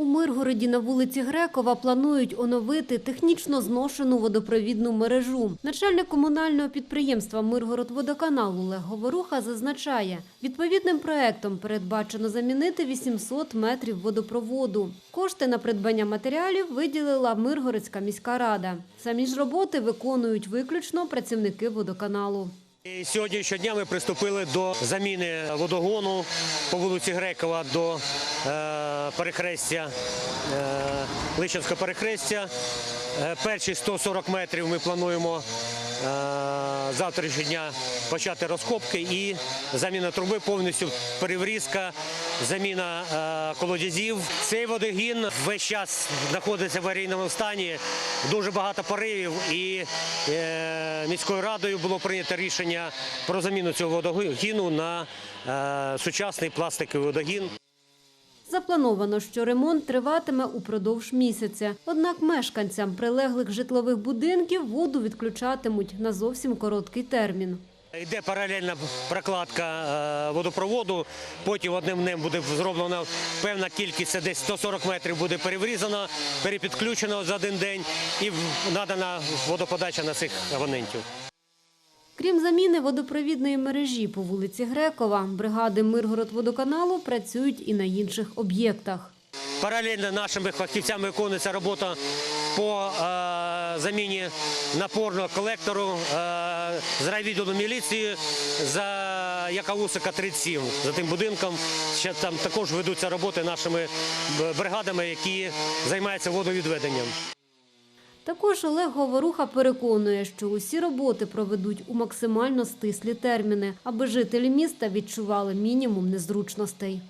У Миргороді на вулиці Грекова планують оновити технічно зношену водопровідну мережу. Начальник комунального підприємства Миргородводоканал Олег Говоруха зазначає, відповідним проектом передбачено замінити 800 метрів водопроводу. Кошти на придбання матеріалів виділила Миргородська міська рада. Самі ж роботи виконують виключно працівники водоканалу. І сьогодні щодня ми приступили до заміни водогону по вулиці Грекова до е, перехрестя, е, Личинського перехрестя. Е, перші 140 метрів ми плануємо завтрашнього дня почати розкопки і заміна труби повністю переврізка, заміна е, колодязів. Цей водогін весь час знаходиться в аварійному стані. Дуже багато поривів і е, міською радою було прийнято рішення про заміну цього водогіну на е, сучасний пластиковий водогін. Заплановано, що ремонт триватиме упродовж місяця. Однак мешканцям прилеглих житлових будинків воду відключатимуть на зовсім короткий термін. Йде паралельна прокладка е, водопроводу. Потім одним днем буде зроблена певна кількість, це десь 140 метрів буде переврізано, перепідключено за один день і надана водоподача на цих абонентів. Крім заміни водопровідної мережі по вулиці Грекова, бригади Миргородводоканалу працюють і на інших об'єктах. Паралельно нашими фахівцями виконується робота по е, заміні напорного колектору е, з райвідділу міліції за Яковусика 37. За тим будинком ще там також ведуться роботи нашими бригадами, які займаються водовідведенням. Також Олег Говоруха переконує, що усі роботи проведуть у максимально стислі терміни, аби жителі міста відчували мінімум незручностей.